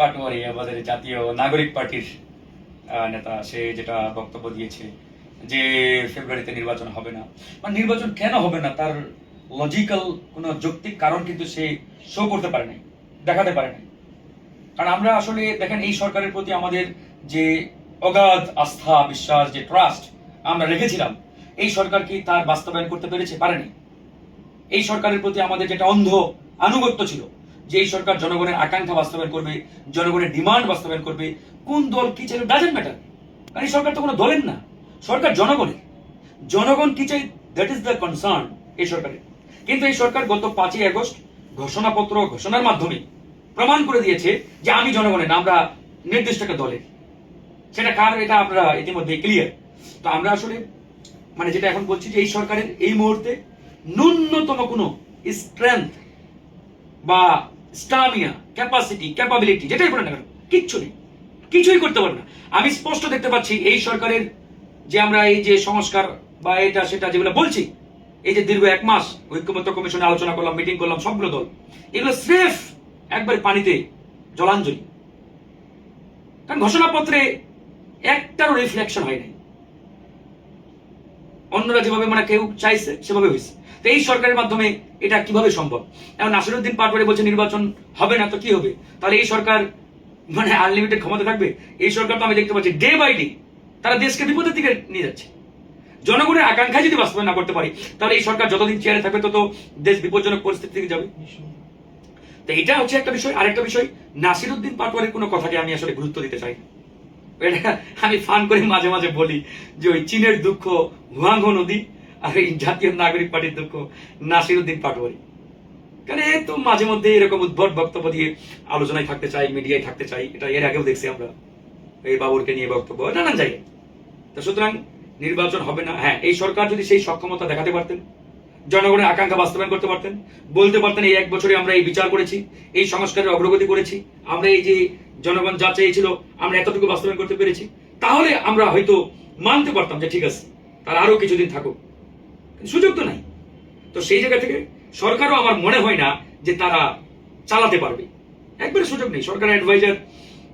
পাটোয়ারি আমাদের জাতীয় নাগরিক পার্টির নেতা। সে যেটা বক্তব্য দিয়েছে যে ফেব্রুয়ারিতে নির্বাচন হবে না। মানে নির্বাচন কেন হবে না? তার লজিক্যাল কোনো যৌক্তিক কারণ কিন্তু সে শো করতে পারে নাই, দেখাতে পারে নাই। কারণ আমরা আসলে দেখেন, এই সরকারের প্রতি আমাদের যে অগাধ আস্থা, বিশ্বাস, যে ট্রাস্ট আমরা রেখেছিলাম, এই সরকার কি তার বাস্তবায়ন করতে পেরেছে? পারেনি। এই সরকারের প্রতি আমাদের যেটা অন্ধ আনুগত্য ছিল যে এই সরকার জনগণের আকাঙ্ক্ষা বাস্তবায়ন করবে, জনগণের ডিমান্ড বাস্তবায়ন করবে, কোন দল কি চাই ডাজেন্ট ম্যাটার কারণ এই সরকার তো কোনো দলের না। সরকার জনগণের। জনগণ কি চাই দ্যাট ইজ দ্য কনসার্ন এই সরকারের। কিন্তু এই সরকার গত পাঁচই আগস্ট ঘোষণাপত্র ঘোষণার মাধ্যমে প্রমাণ করে দিয়েছে যে আমি জনগণের না, আমরা নির্দিষ্ট একটা দলের। সেটা কার, এটা আমরা ইতিমধ্যে ক্লিয়ার তো আমরা আসলে মানে যেটা এখন বলছি যে এই সরকারের এই মুহূর্তে ন্যূনতম কোনো স্ট্রেংথ বা স্টামিনা ক্যাপাসিটি ক্যাপাবিলিটি যেটাই বলেন না কেন, কিচ্ছু নেই। কিছুই করতে পারে না। আমি স্পষ্ট দেখতে পাচ্ছি এই সরকারের যে আমরা এই যে সংস্কার বা এটা সেটা যেগুলো বলছি, এই যে দীর্ঘ এক মাস ঐক্যমত্য কমিশনে আলোচনা করলাম মিটিং করলাম, সবগুলো দল, এগুলো স্রেফ একবার পানিতে জলাঞ্জলি। কারণ ঘোষণাপত্রে একটারও রিফ্লেকশন হয় নাই। অন্যরা যেভাবে মানে কেউ চাইছে, সেভাবে হয়েছে। তো এই সরকারের মাধ্যমে এটা কীভাবে সম্ভব? এখন নাসিরুদ্দিন পাটোয়ারি বলছে, নির্বাচন হবে না, তো কি হবে? তাহলে এই সরকার মানে আনলিমিটেড ক্ষমতা থাকবে? এই সরকার তো আমি দেখতে পাচ্ছি ডে বাই ডে তারা দেশকে বিপদের দিকে নিয়ে যাচ্ছে। জনগণের আকাঙ্ক্ষা যদি বাস্তবায়ন না করতে পারি, তাহলে এই সরকার যতদিন চেয়ারে থাকবে, তত দেশ বিপজ্জনক পরিস্থিতি থেকে যাবে। তো এটা হচ্ছে একটা বিষয়। আরেকটা বিষয়, নাসিরুদ্দিন পাটোয়ারির কোনো কথাকে আমি আসলে গুরুত্ব দিতে চাই আমি ফান করে মাঝে মাঝে বলি যে ওই চীনের দুঃখ হুয়াংহো নদী আর এই জাতীয় নাগরিক পার্টির দুঃখ নাসিরুদ্দিন পাটোয়ারি। কারণ এ তো মাঝে মধ্যে এরকম উদ্ভট বক্তব্য দিয়ে আলোচনায় থাকতে চাই, মিডিয়ায় থাকতে চাই, এটা এর আগেও দেখছি আমরা। এই বাবুরকে নিয়ে বক্তব্য, নানান জায়গায়। তো সুতরাং নির্বাচন হবে না। হ্যাঁ এই সরকার যদি সেই সক্ষমতা দেখাতে পারতেন, জনগণের আকাঙ্ক্ষা বাস্তবায়ন করতে পারতেন, বলতে পারতেন এই এক বছরে আমরা এই বিচার করেছি, এই সংস্কারের অগ্রগতি করেছি, আমরা এই যে জনগণ যা চেয়েছিল, আমরা এতটুকু বাস্তবায়ন করতে পেরেছি। তাহলে আমরা হয়তো মানতে পারতাম যে ঠিক আছে, তার আরও কিছুদিন থাকুক। সুযোগ তো নাই। তো সেই জায়গা থেকে সরকারও আমার মনে হয় না যে তারা চালাতে পারবে। একবারে সুযোগ নেই। সরকারের অ্যাডভাইজার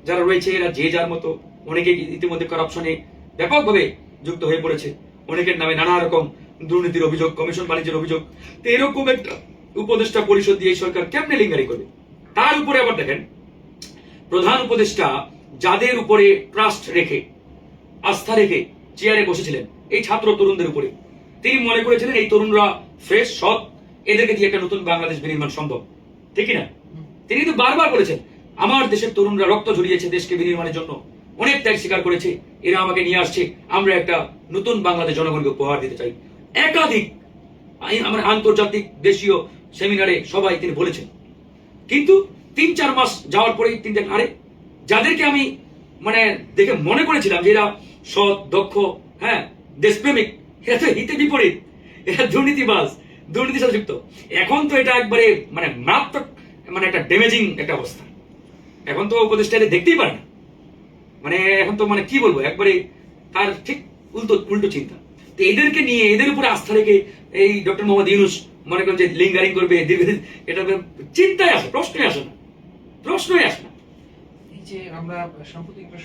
যারা রয়েছে, এরা যে যার মতো, অনেকে ইতিমধ্যে করাপশনে ব্যাপকভাবে যুক্ত হয়ে পড়েছে। অনেকের নামে নানা রকম দুর্নীতির অভিযোগ কমিশন বাণিজ্যের অভিযোগ। তো এরকম একটা উপদেষ্টা পরিষদ দিয়ে সরকার কেমনে লিঙ্গারি করবে? তার উপরে আবার দেখেন প্রধান উপদেষ্টা যাদের উপরে ট্রাস্ট রেখে, আস্থা রেখে চেয়ারে বসেছিলেন, এই ছাত্র তরুণদের উপরে। তিনি মনে করেছিলেন এই তরুণরা ফ্রেশ সৎ, এদেরকে দিয়ে একটা নতুন বাংলাদেশ বিনির্মাণ সম্ভব। ঠিক না তিনি কিন্তু বারবার বলেছেন, আমার দেশের তরুণরা রক্ত ঝরিয়েছে দেশকে বিনির্মাণের জন্য। অনেক ত্যাগ স্বীকার করেছে, এরা আমাকে নিয়ে আসছে, আমরা একটা নতুন বাংলাদেশ জনগণকে উপহার দিতে চাই। একাধিক আমার আন্তর্জাতিক দেশীয় সেমিনারে সবাই তিনি বলেছেন। কিন্তু তিন চার মাস যাওয়ার পরেই তিনি দেখেন আরে যাদেরকে আমি মানে দেখে মনে করেছিলাম যে এরা সৎ, দক্ষ হ্যাঁ দেশপ্রেমিক এরা তো হিতে বিপরীত, এরা দুর্নীতিবাজ দুর্নীতির সাথে যুক্ত। এখন তো এটা একবারে মানে মারাত্মক মানে একটা ড্যামেজিং একটা অবস্থা। এখন তো উপদেষ্টা দেখতেই পারে না। মানে এখন তো মানে কি বলব, একবারে তার ঠিক উল্টো উল্টো চিন্তা। তো এদেরকে নিয়ে, এদের উপরে আস্থা রেখে এই ডক্টর মোহাম্মদ ইউনুস মনে করেন যে লিঙ্গারিং করবে এটা চিন্তায় আসে, প্রশ্নই আসে না। প্রশ্নই আসে এই যে আমরা সাম্প্রতিক